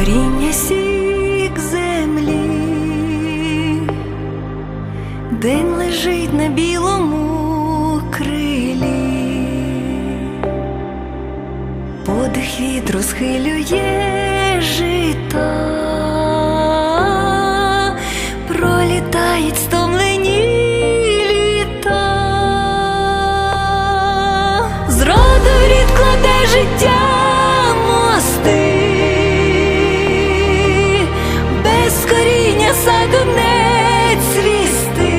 коріння сік землі, день лежить на білому крилі, подих вітру схилює жита, пролітають стомлені літа, зроду рідкладе життя. Коріння саду не цвісти,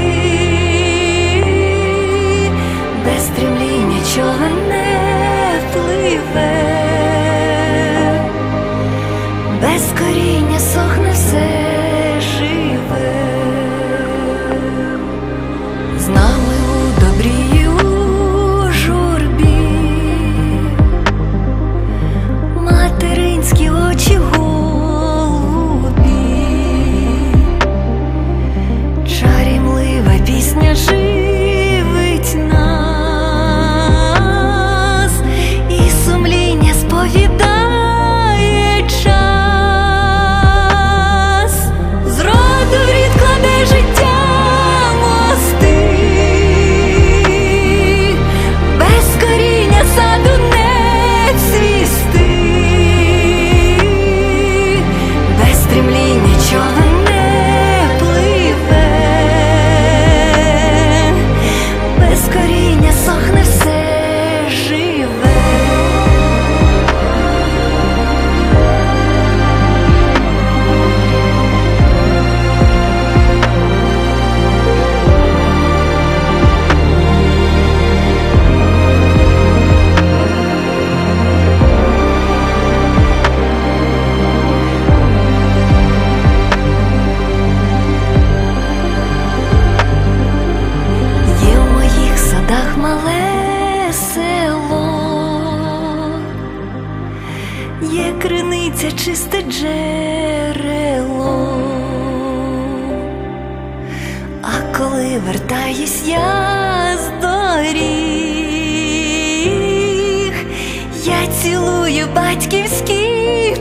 без стрімління чого не пливе, є криниця, чисте джерело. А коли вертаюсь я з доріг, я цілую батьківські